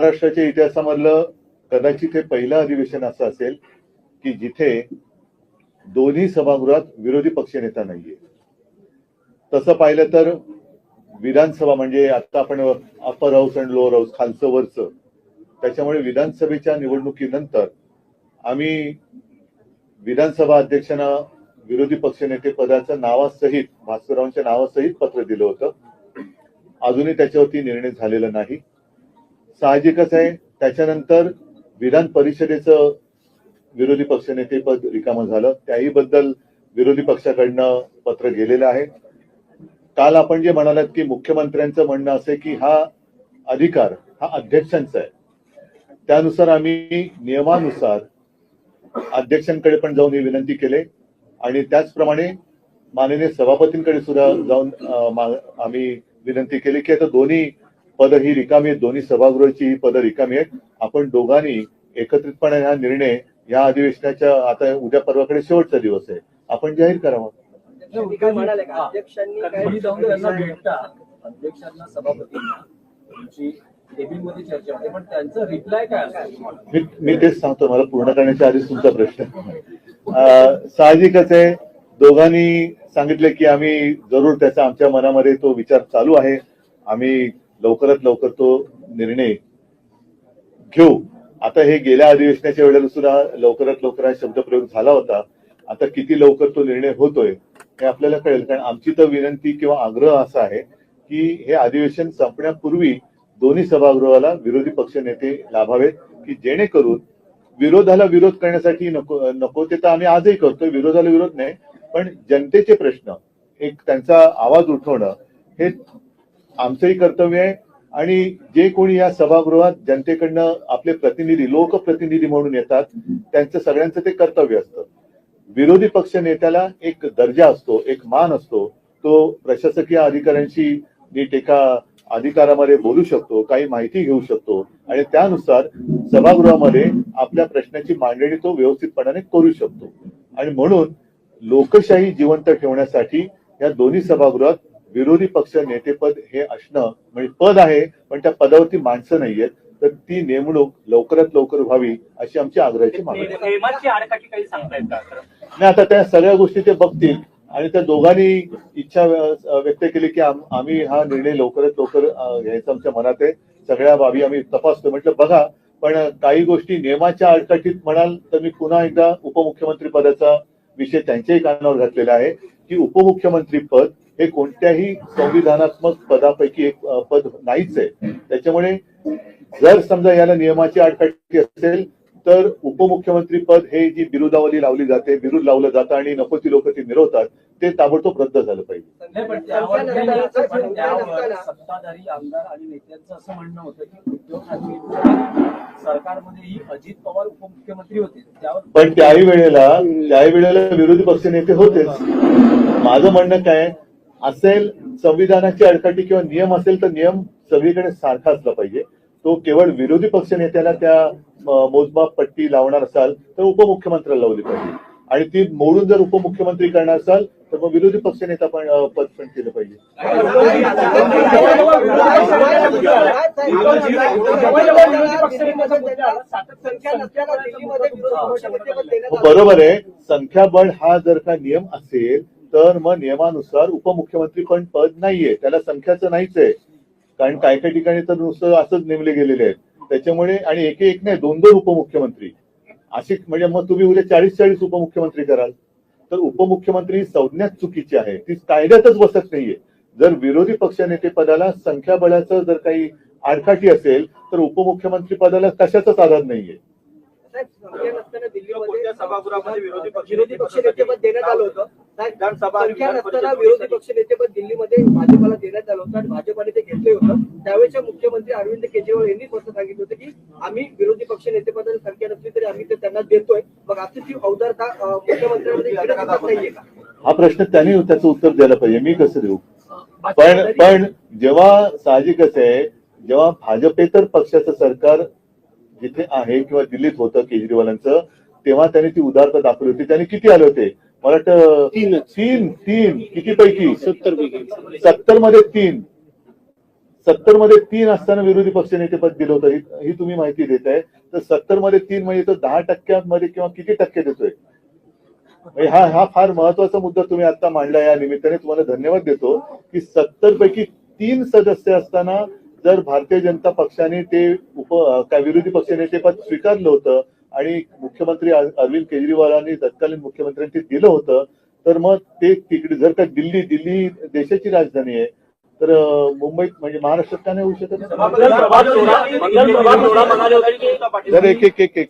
महाराष्ट्राच्या इतिहासामधलं कदाचित हे पहिलं अधिवेशन असं असेल की जिथे दोन्ही सभागृहात विरोधी पक्षनेता नाहीये. तसं पाहिलं तर विधानसभा म्हणजे आता आपण upper house and lower house खालचं वरचं. त्याच्यामुळे विधानसभेच्या निवडणुकीनंतर आम्ही विधानसभा अध्यक्षांना विरोधी पक्षनेते पदाच्या नावासहित भास्कररावांच्या नावासहित पत्र दिलं होतं. अजूनही त्याच्यावरती निर्णय झालेला नाही. साहजिकच आहे. त्याच्यानंतर विधान परिषदेचं विरोधी पक्षनेते पद रिकामं झालं. त्याही बद्दल विरोधी पक्षाकडनं पत्र गेलेलं आहे. काल आपण जे म्हणालात की मुख्यमंत्र्यांचं म्हणणं असे की हा अधिकार हा अध्यक्षांचा आहे. त्यानुसार आम्ही नियमानुसार अध्यक्षांकडे पण जाऊन ही विनंती केले आणि त्याचप्रमाणे माननीय सभापतींकडे सुद्धा जाऊन आम्ही विनंती केली की आता दोन्ही पद ही रिकामी आहेत दोन्ही सभागृहाची ही पदं रिकामी आहेत. आपण दोघांनी एकत्रितपणे हा निर्णय या अधिवेशनाच्या आता उद्या परवाकडे शेवटचा दिवस आहे. आपण जाहीर करावा अध्यक्षांनी काय कधी जाऊन त्यांना भेटता. अध्यक्षांना सभापतींना तुमची केबिनमध्ये चर्चा होते पण त्यांचं रिप्लाय काय असतो तुम्हाला मी मी तेच सांगतो मला पूर्ण करण्याच्या आधीच तुमचा प्रश्न साहजिकच आहे दोघांनी सांगितले की आम्ही जरूर त्याचा आमच्या मनामध्ये तो विचार चालू आहे. आम्ही लवकरात लवकर तो निर्णय घेऊ. आता हे गेल्या अधिवेशनाच्या वेळेला सुद्धा लवकरात लवकर हा शब्दप्रयोग झाला होता. आता किती लवकर तो निर्णय होतोय हे आपल्याला कळेल. कारण आमची तर विनंती किंवा आग्रह असा आहे की हे अधिवेशन संपण्यापूर्वी दोन्ही सभागृहाला विरोधी पक्ष नेते लाभावेत की जेणेकरून विरोधाला विरोध करण्यासाठी नको नको ते तर आम्ही आजही करतोय. विरोधाला विरोध नाही. पण जनतेचे प्रश्न एक त्यांचा आवाज उठवणं हे आमचंही कर्तव्य आहे. आणि जे कोणी या सभागृहात जनतेकडनं आपले प्रतिनिधी लोकप्रतिनिधी म्हणून येतात त्यांचं सगळ्यांचं ते कर्तव्य असतं. विरोधी पक्ष नेत्याला एक दर्जा असतो एक मान असतो. तो प्रशासकीय अधिकाऱ्यांशी नीट एका अधिकारामध्ये बोलू शकतो काही माहिती घेऊ शकतो. आणि त्यानुसार सभागृहामध्ये आपल्या प्रश्नाची मांडणी तो व्यवस्थितपणाने करू शकतो. आणि म्हणून लोकशाही जिवंत ठेवण्यासाठी या दोन्ही सभागृहात विरोधी पक्ष नेतेपद हे असणं म्हणजे पद आहे पण त्या पदावरती माणसं नाहीयेत. तर ती नेमणूक लवकरात लवकर व्हावी अशी आमची आग्रहाची मागणी नाही आता. त्या सगळ्या गोष्टी ते बघतील आणि त्या दोघांनी इच्छा व्य- व्यक्त केली की आम- आम्ही हा निर्णय लवकरात लवकर घ्यायचा आमच्या मनात आहे. सगळ्या बाबी आम्ही तपासतो. म्हटलं बघा पण काही गोष्टी नियमाच्या आडकाठीत म्हणाल तर मी पुन्हा एकदा उपमुख्यमंत्री पदाचा विषय त्यांच्याही कानावर घातलेला आहे. की उपमुख्यमंत्री पद हे कोणत्याही संविधानात्मक पदापैकी एक पद नाहीच आहे. त्याच्यामुळे जर समजा याला नियमाची आडकाठी असेल तर उपमुख्यमंत्री पद हे जी बिरुदावली लावली जाते बिरुद लावलं जातं आणि नको ती लोक ती मिरवतात ते ताबडतोब रद्द झालं पाहिजे. नाही पण त्यावर पण त्यावर सत्ताधारी आमदार आणि नेत्यांचं असं म्हणणं होतं की उद्धव ठाकरे सरकारमध्येही अजित पवार उपमुख्यमंत्री होते. त्यावर पण त्याही वेळेला त्याही वेळेला विरोधी पक्ष नेते होतेच. माझं म्हणणं काय असेल संविधानाची अडकाठी किंवा नियम असेल तर नियम सगळीकडे सारखा असला पाहिजे. तो केवळ विरोधी पक्ष नेत्याला त्या मोजमाप पट्टी लावणार असाल तर उपमुख्यमंत्र्याला लावली पाहिजे. आणि ती मोडून जर उपमुख्यमंत्री करणार असाल तर मग विरोधी पक्ष नेता पण पद पण केलं पाहिजे. बरोबर आहे. संख्याबळ हा जर का नियम असेल तर मग नियमानुसार उपमुख्यमंत्री पण पद नाहीये त्याला संख्याचं नाहीच आहे. कारण काय काय ठिकाणी तर नुसतं असंच नेमले गेलेले आहेत. त्याच्यामुळे आणि एक एक नाही दोन दोन उपमुख्यमंत्री. अशी म्हणजे मग तुम्ही उद्या चाळीस चाळीस उपमुख्यमंत्री कराल. तर उपमुख्यमंत्री संज्ञाच चुकीची आहे. ती कायद्यातच बसत नाहीये. जर विरोधी पक्षनेते पदाला संख्याबळाचं जर काही आडकाठी असेल तर उपमुख्यमंत्री पदाला कशाचाच आधार नाहीये. विरोधी पक्ष विरोधी पक्षनेतेपद देण्यात आलं होतं. विधानसभा- संख्या नसताना विरोधी पक्षनेतेपद दिल्लीमध्ये भाजपला देण्यात आलं होतं आणि भाजपाने ते घेतले होतं. त्यावेळेच्या मुख्यमंत्री अरविंद केजरीवाल यांनी स्पष्ट सांगितलं होतं की आम्ही विरोधी पक्ष नेतेपदाची संख्या नसली तरी आम्ही ते त्यांना देतोय. मग आता ती औदारता अं, मुख्यमंत्र्यांमध्ये नाहीये का? हा प्रश्न त्यांनी त्याचं उत्तर द्यायला पाहिजे. मी कसं देऊ? पण पण जेव्हा साहजिकच आहे जेव्हा भाजपेतर पक्षाचं सरकार जिथे आहे किंवा दिल्लीत होतं केजरीवालांचं तेव्हा त्यांनी ती उदारता दाखवली होती. त्यांनी किती आले होते? मला वाटतं तीन तीन तीन. किती पैकी? सत्तर पैकी सत्तरमध्ये तीन. सत्तरमध्ये तीन असताना विरोधी पक्षनेते पद दिलं होतं. ही- ही तुम्ही माहिती देत आहे. तर सत्तरमध्ये तीन म्हणजे तो दहा टक्क्यांमध्ये किंवा किती टक्के देतोय? म्हणजे हा हा फार महत्त्वाचा मुद्दा तुम्ही आता मांडला या निमित्ताने. तुम्हाला धन्यवाद देतो की सत्तर पैकी तीन सदस्य असताना जर भारतीय जनता पक्षाने ते उप काय विरोधी पक्षनेते पद स्वीकारलं होतं आणि मुख्यमंत्री अर- अरविंद केजरीवालांनी तत्कालीन मुख्यमंत्र्यांनी दिलं होतं तर मग ते तिकडे जर का दिल्ली दिल्ली देशाची राजधानी आहे तर मुंबईत म्हणजे महाराष्ट्रात का नाही होऊ शकत जर एक एक एक एक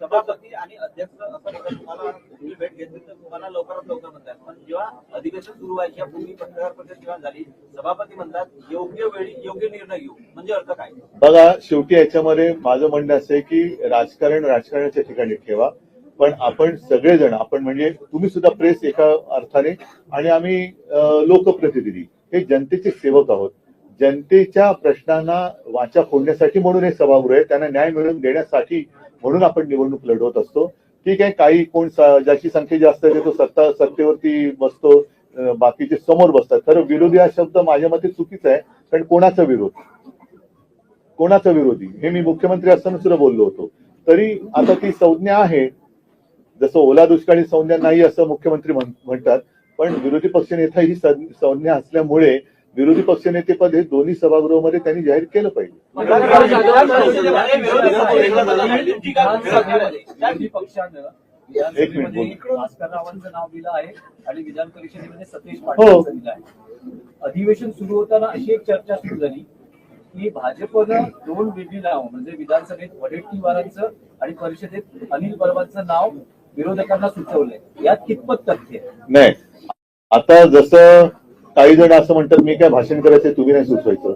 सभापती आणि अध्यक्ष असं तुम्हाला तुम्ही भेट घेतली तर तुम्हाला लवकरात लवकर म्हणतात. पण जेव्हा अधिवेशन सुरू व्हायच्या पूर्वी पत्रकार परिषद जेव्हा झाली सभापती म्हणतात योग्य वेळी योग्य निर्णय घेऊ. म्हणजे अर्थ काय? बघा शेवटी याच्यामध्ये माझं म्हणणं असं आहे की राजकारण राजकारणाच्या ठिकाणी ठेवा. पण आपण सगळेजण आपण म्हणजे तुम्ही सुद्धा प्रेस एका अर्थाने आणि आम्ही लोकप्रतिनिधी हे जनतेचे सेवक आहोत. जनतेच्या प्रश्नांना वाचा फोडण्यासाठी म्हणून हे सभागृह आहे. त्यांना न्याय मिळवून देण्यासाठी म्हणून आपण निवडणूक लढवत असतो. ठीक आहे काही कोण ज्याची संख्या जास्त आहे तो सत्ता सत्तेवरती बसतो बाकीचे समोर बसतात. खरं विरोधी हा शब्द माझ्या मते चुकीचा आहे कारण कोणाचा विरोध? कोणाचा विरोधी? हे मी मुख्यमंत्री असताना सुद्धा बोललो होतो. तरी आता ती संज्ञा आहे. जसं ओला दुष्काळी संज्ञा नाही असं मुख्यमंत्री म्हण- म्हणतात पण विरोधी पक्षनेता ही संज्ञा असल्यामुळे विरोधी पक्षनेतेपद हे दोन्ही सभागृहामध्ये त्यांनी जाहीर केलं पाहिजे एक मिनिट नाव दिलं आहे आणि विधान परिषदेमध्ये सतीश. पाटील दिलं आहे अधिवेशन सुरू होताना अशी एक चर्चा सुरू झाली की भाजपनं दोन वेगळी नावं म्हणजे विधानसभेत वडेट्टीवारांचं आणि परिषदेत अनिल परबांचं नाव विरोधकांना सुचवलंय यात कितपत तथ्य आहे? नाही आता जसं काही जण असं म्हणतात मी काय भाषण करायचं तुम्ही नाही सुचवायचं.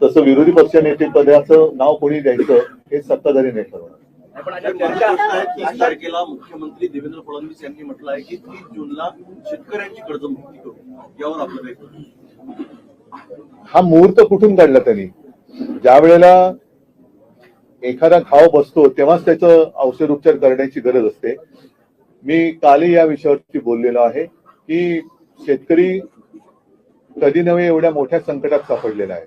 तसं विरोधी पक्ष नेते पदाचं नाव कोणी द्यायचं हे सत्ताधारी नाही ठरवणार तीस तारखेला मुख्यमंत्री देवेंद्र फडणवीस यांनी म्हटलं आहे की तीस जूनला शेतकऱ्यांची कर्जमुक्ती करू. यावर आपलं? हा मुहूर्त कुठून काढला त्यांनी? ज्या वेळेला एखादा घाव बसतो तेव्हाच त्याचं औषध उपचार करण्याची गरज असते. मी कालही या विषयावरती बोललेलो आहे की शेतकरी कधी नव्हे एवढ्या मोठ्या संकटात सापडलेला आहे.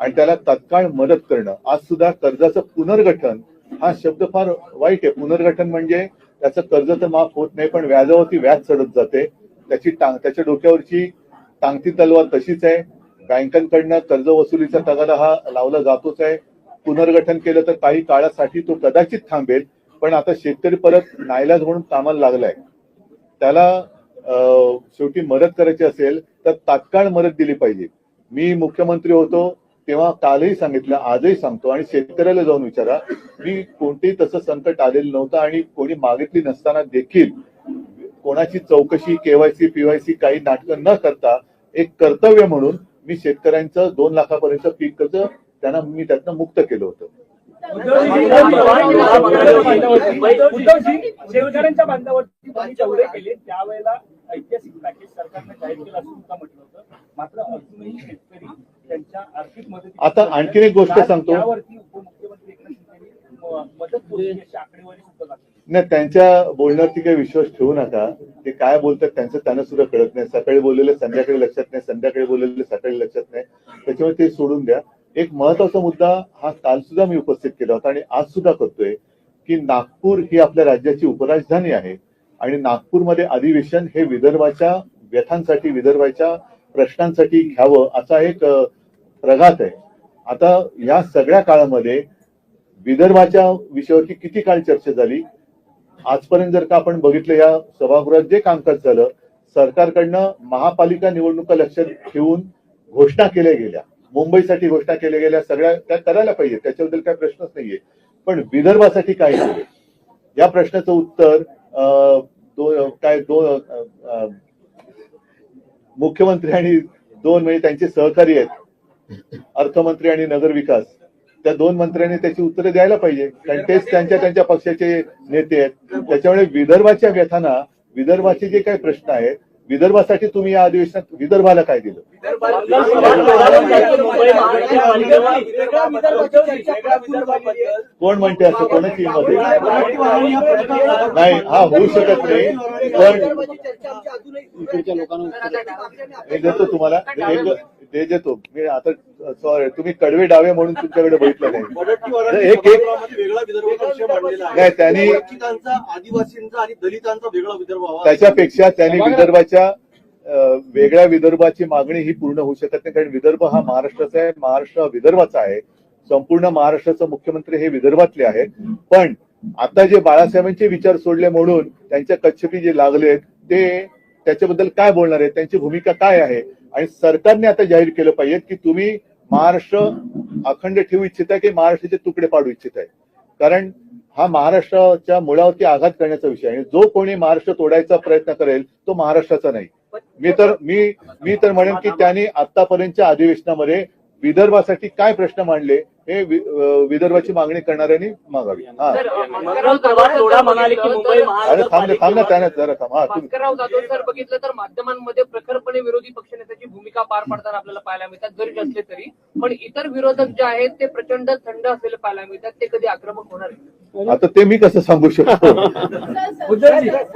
आणि त्याला तत्काळ मदत करणं आज सुद्धा कर्जाचं पुनर्गठन हा शब्द फार वाईट आहे. पुनर्गठन म्हणजे त्याचं कर्ज तर माफ होत नाही पण व्याजावरती व्याज चढत जाते. त्याची टांग त्याच्या डोक्यावरची टांगती तलवार तशीच आहे. बँकांकडनं कर्ज वसुलीचा तगादा हा लावला जातोच आहे. पुनर्गठन केलं तर काही काळासाठी तो कदाचित थांबेल पण आता शेतकरी परत नाईलाज म्हणून कामाला लागलाय. त्याला शेवटी मदत करायची असेल तर तात्काळ मदत दिली पाहिजे. मी मुख्यमंत्री होतो तेव्हा कालही सांगितलं आजही सांगतो आणि शेतकऱ्याला जाऊन विचारा मी कोणतेही तसं संकट आलेलं नव्हतं आणि कोणी मागितली नसताना देखील कोणाची चौकशी केवायसी पीवायसी काही नाटकं न करता एक कर्तव्य म्हणून मी शेतकऱ्यांचं दोन लाखापर्यंत पीक कर्ज त्यांना मी त्यातनं मुक्त केलं होतं. शेतकऱ्यांच्या बांधावरती केले त्यावेळेला ऐतिहासिक पॅकेज सरकारने जाहीर केलं असं सुद्धा म्हटलं होतं. मात्र अजूनही शेतकरी त्यांच्या आर्थिक मदती आता आणखीन एक गोष्ट सांगतो. त्यावरती उपमुख्यमंत्री एकनाथ शिंदेनी म- मदत पोहोचली अशी आकडेवारी सुद्धा दाखवली. नाही त्यांच्या बोलण्यावरती काही विश्वास ठेवू नका. ते काय बोलतात त्यांचं त्यांना सुद्धा कळत नाही. सकाळी बोललेलं संध्याकाळी लक्षात नाही. संध्याकाळी बोललेलं सकाळी लक्षात नाही. त्याच्यामुळे ते सोडून द्या. एक महत्त्वाचा मुद्दा हा काल सुद्धा मी उपस्थित केला होता आणि आज सुद्धा करतोय की नागपूर ही आपल्या राज्याची उपराजधानी आहे. आणि नागपूरमध्ये अधिवेशन हे विदर्भाच्या व्यथांसाठी विदर्भाच्या प्रश्नांसाठी घ्यावं असा एक प्रघात आहे. आता या सगळ्या काळामध्ये विदर्भाच्या विषयावरती किती काळ चर्चा झाली? आजपर्यंत जर का आपण बघितलं या सभागृहात जे कामकाज झालं सरकारकडनं महापालिका निवडणुका लक्षात ठेवून घोषणा केल्या गेल्या. मुंबईसाठी घोषणा केल्या गेल्या सगळ्या त्या करायला पाहिजे त्याच्याबद्दल काही प्रश्नच नाहीये. पण विदर्भासाठी काय केले या प्रश्नाचं उत्तर दोन काय दोन मुख्यमंत्री आणि दोन म्हणजे त्यांचे सहकारी आहेत. अर्थमंत्री आणि नगरविकास त्या दोन मंत्र्यांनी त्याची उत्तरे द्यायला पाहिजे. कारण तेच त्यांच्या त्यांच्या पक्षाचे नेते आहेत. त्याच्यामुळे विदर्भाच्या व्यथांना विदर्भाचे जे काही प्रश्न आहेत विदर्भासाठी तुम्ही या अधिवेशनात विदर्भाला काय दिलं. कोण म्हणते असं कोणाची मध्ये नाही हा होऊ शकत नाही पण आहे. एक देतो तुम्हाला ते देतो. मी आता सॉरी तुम्ही कडवे डावे म्हणून तुमच्याकडे बघितलं नाही. एक त्यांनी- आदिवासींचा आणि दलितांचा वेगळा विदर्भ त्याच्यापेक्षा त्यांनी विदर्भाच्या वेगळ्या विदर्भाची मागणी ही पूर्ण होऊ शकत नाही. कारण विदर्भ हा महाराष्ट्राचा आहे. महाराष्ट्र हा विदर्भाचा आहे. संपूर्ण महाराष्ट्राचे मुख्यमंत्री हे विदर्भातले आहेत. पण आता जे बाळासाहेबांचे विचार सोडले म्हणून त्यांच्या कच्छपी जे लागले ते त्याच्याबद्दल काय बोलणार आहे त्यांची भूमिका काय आहे? आणि सरकारने आता जाहीर केलं पाहिजे की तुम्ही महाराष्ट्र अखंड ठेवू इच्छिता की महाराष्ट्राचे तुकडे पाडू इच्छित आहे? कारण हा महाराष्ट्राच्या मुळावरती आघात करण्याचा विषय आहे. आणि जो कोणी महाराष्ट्र तोडायचा प्रयत्न करेल तो महाराष्ट्राचा नाही. मी तर मी मी तर म्हणेन की त्यांनी आतापर्यंतच्या अधिवेशनामध्ये विदर्भासाठी काय प्रश्न मांडले हे विदर्भाची मागणी करणाऱ्यांनी मागावी. हा. म्हणाले की मुंबई अरे थांब ना थांब ना महानगरपालिकेवर त्याने जरा थांब. हा तुम्ही भास्करराव जाधव सर बघितलं तर माध्यमांमध्ये प्रखरपणे विरोधी पक्षनेत्याची भूमिका पार पाडताना आपल्याला पाहायला मिळतात जरी नसले तरी. पण इतर विरोधक जे आहेत ते प्रचंड थंड असलेले पाहायला मिळतात ते कधी आक्रमक होणार नाही. आता ते मी कसं सांगू शकतो?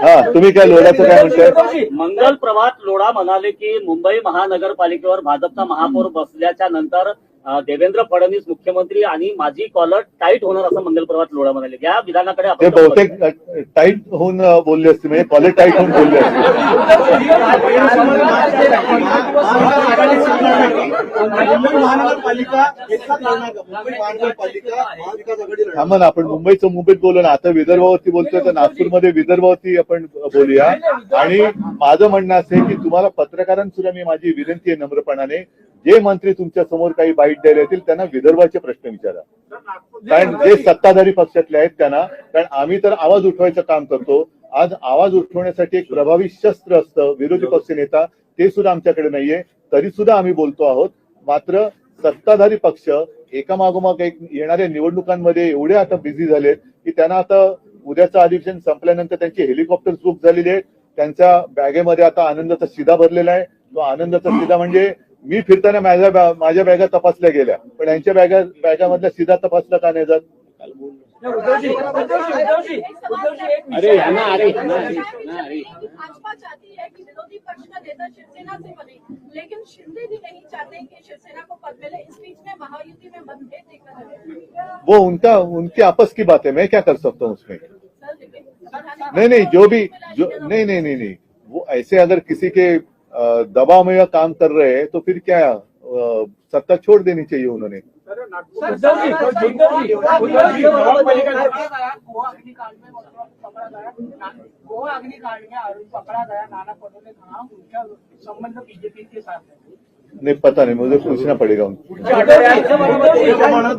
हा तुम्ही काय लोढाचं काय म्हणताय? मंगल प्रभात लोढा म्हणाले की मुंबई महानगरपालिकेवर भाजपचा महापौर बसल्याच्या नंतर देवेंद्र फडणवीस मुख्यमंत्री आणि माझी कॉलर टाईट होणार असं मंगल प्रभात लोढा म्हणाले. या विधानाकडे ते आपण बहुतेक टाईट होऊन अं, बोलले असते म्हणजे कॉलेज टाईट होऊन बोलले असते थांबा ना आपण मुंबईचं मुंबईत बोललो ना आता विदर्भावरती बोलतोय तर नागपूरमध्ये विदर्भावरती आपण बोलूया. आणि माझं म्हणणं असं आहे की तुम्हाला पत्रकारांसुद्धा मी माझी विनंती आहे नम्रपणाने. जे मंत्री तुमच्यासमोर काही बाईट द्यायला येतील त्यांना विदर्भाचे प्रश्न विचारा. कारण जे सत्ताधारी पक्षातले आहेत त्यांना कारण आम्ही तर आवाज उठवायचं काम करतो. आज आवाज उठवण्यासाठी एक प्रभावी शस्त्र असतं विरोधी पक्ष नेता ते सुद्धा आमच्याकडे नाहीये. तरी सुद्धा आम्ही बोलतो आहोत. मात्र सत्ताधारी पक्ष एकामागोमाग एक येणाऱ्या निवडणुकांमध्ये एवढे आता बिझी झालेत की त्यांना आता उद्याचं अधिवेशन संपल्यानंतर त्यांची हेलिकॉप्टर बुक झालेली आहेत. त्यांच्या बॅगेमध्ये आता आनंदाचा शिदा भरलेला आहे. तो आनंदाचा शिदा म्हणजे मी फिरताना माझ्या बॅ- माझ्या बॅगा तपासल्या गेल्या. पण यांच्या बॅगा शिदा तपासला का नाही जात? नाही, उद्धवजी उद्धवजी उद्धवजी उद्धवजी एक अरे विषय ह्यांना अरे ह्यांना अरे ह्यांना अरे. भाजपा चाहती है कि विरोधी पक्ष का नेता शिवसेना से बने लेकिन शिंदे भी नहीं चाहते कि शिवसेना को पद मिले। इस बीच में महायुति में मतभेद दिख रहा है। वो उनका उनकी आपस की बात है मैं क्या कर सकता हूँ उसमें? सर लेकिन नहीं नहीं जो भी जो नहीं नहीं नहीं नहीं वो ऐसे अगर किसी के दबाव में काम कर रहे हैं तो फिर क्या अ, सत्ता छोड़ देनी चाहिए उन्होंने में में है नहीं पता नहीं मुझे पूछना पड़ेगा उनको मोठ्या प्रमाणात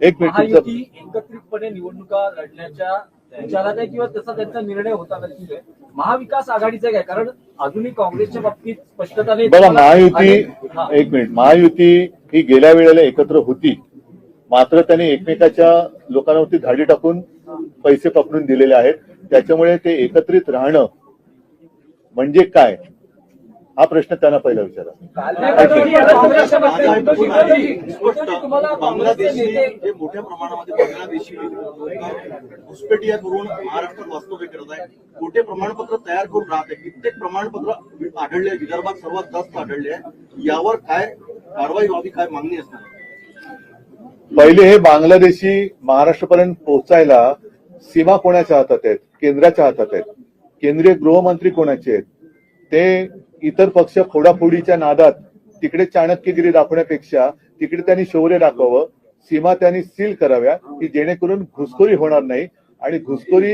एक मिनिट महायुती एकत्रितपणे निवडणुका लढण्याच्या विचारात आहे किंवा तसा त्यांचा निर्णय होता नक्कीच आहे. महाविकास आघाडीचा काय कारण अजूनही काँग्रेसच्या बाबतीत स्पष्टता नाही. बघा महायुती हा. एक मिनिट महायुती ही गेल्या वेळेला एकत्र होती. मात्र त्यांनी एकमेकाच्या लोकांवरती धाडी टाकून पैसे पकडून दिलेले आहेत. त्याच्यामुळे ते एकत्रित राहणं म्हणजे काय? हा प्रश्न त्यांना पहिला विचारा. बांगलादेशी हे जे मोठ्या प्रमाणामध्ये बांगलादेशी घुसपेटिया करून महाराष्ट्रात वास्तव्य करत आहे मोठे प्रमाणपत्र तयार करून राहत आहे कित्येक प्रमाणपत्र आढळले विदर्भात सर्वात जास्त आढळले आहे यावर काय कारवाई व्हावी काय मागणी असणार पहिले हे बांगलादेशी महाराष्ट्रापर्यंत पोहोचायला सीमा कोणाच्या हातात आहेत? केंद्राच्या हातात आहेत. केंद्रीय गृहमंत्री कोणाचे आहेत? ते इतर पक्ष फोडाफोडीच्या नादात तिकडे चाणक्यगिरी दाखवण्यापेक्षा तिकडे त्यांनी शौर्य दाखवावं सीमा त्यांनी सील कराव्या की जेणेकरून घुसखोरी होणार नाही. आणि घुसखोरी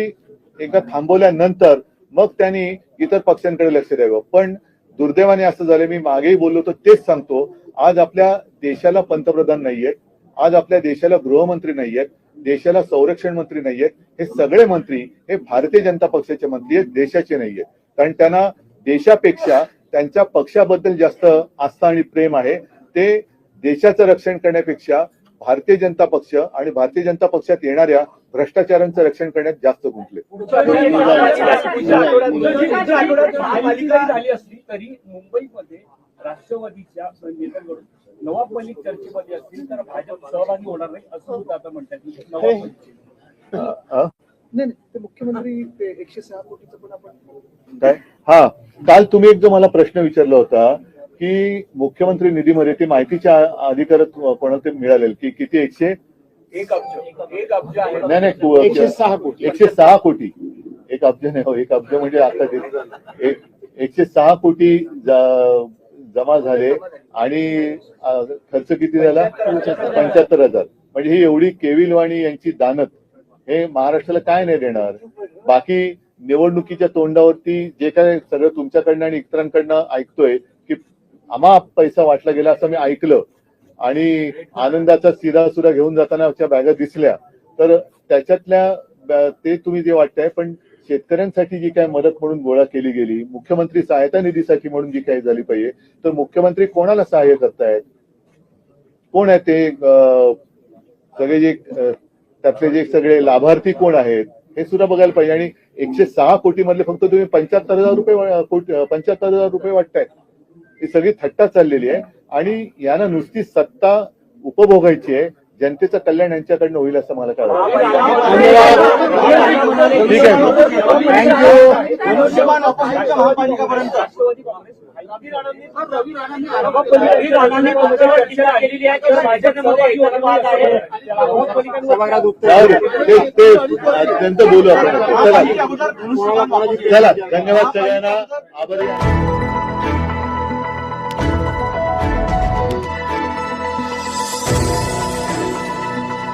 एकदा थांबवल्यानंतर मग त्यांनी इतर पक्षांकडे लक्ष द्यावं. पण दुर्दैवाने असं झालं मी मागेही बोललो तर तेच सांगतो. आज आपल्या देशाला पंतप्रधान नाहीयेत. आज आपल्या देशाला गृहमंत्री नाहीयेत. देशाला संरक्षण मंत्री नाहीयेत. हे सगळे मंत्री हे भारतीय जनता पक्षाचे मंत्री आहेत देशाचे नाहीयेत. कारण त्यांना देशापेक्षा त्यांच्या पक्षाबद्दल जास्त आस्था आणि प्रेम आहे. ते देशाचं रक्षण करण्यापेक्षा भारतीय जनता पक्ष आणि भारतीय जनता पक्षात येणाऱ्या भ्रष्टाचारांचं रक्षण करण्यात जास्त गुंतले. तरी मुंबईमध्ये राष्ट्रवादीच्या नेत्यांकडून नवाब मलिक चर्चेमध्ये असतील तर भाजप सहभागी होणार नाही असं सुद्धा आता म्हणतात? नाही नाही ते मुख्यमंत्री ते एकशे सहा कोटीचं पण आपण काय? हा. काल तुम्ही एक जो मला प्रश्न विचारला होता की मुख्यमंत्री निधीमध्ये ती माहितीच्या अधिकारत कोणा ते मिळालेल? की किती? एकशे? एक अब्ज. एक अब्ज आहे. नाही नाही तू- एकशे सहा कोटी. एकशे सहा कोटी. एक अब्ज नाही हो एक अब्ज म्हणजे आता एकशे सहा कोटी जमा झाले आणि खर्च किती झाला? पंच्याहत्तर हजार. म्हणजे ही एवढी केविलवाणी यांची दानत हे महाराष्ट्राला काय नाही देणार. बाकी निवडणुकीच्या तोंडावरती जे काय सगळं तुमच्याकडनं आणि इतरांकडनं ऐकतोय की आम्हा पैसा वाटला गेला असं मी ऐकलं. आणि आनंदाचा सिरा सुरा घेऊन जाताना बॅगा दिसल्या. तर त्याच्यातल्या ते तुम्ही जे वाटतंय पण शेतकऱ्यांसाठी जी काय मदत म्हणून गोळा केली गेली मुख्यमंत्री सहायता निधीसाठी म्हणून जी काही झाली पाहिजे तर मुख्यमंत्री कोणाला सहाय्य करतायत? कोण आहे ते सगळे जे त्यातले जे सगळे लाभार्थी कोण आहेत हे सुद्धा बघायला पाहिजे. आणि एकशे सहा कोटी मधले फक्त तुम्ही पंच्याहत्तर हजार रुपये पंच्याहत्तर हजार रुपये वाटतायत. ही सगळी थट्टा चाललेली आहे. आणि यांना नुसती सत्ता उपभोगायची आहे. जनतेचं कल्याण यांच्याकडनं होईल असं मला काय वाटतं. ठीक आहे. थँक्यू धनुष्यबाण ऑपोजिटच्या महापालिकापर्यंत. राष्ट्रवादी काँग्रेस रवी राणांनी रवी राणांनी तुमच्यावर टीका केलेली आहे की भाजपमध्ये एकत्ववाद आहे. जाऊ दे. ते ते त्यांचं बोलू आपण. चला. चला. धन्यवाद सगळ्यांना. आभारी.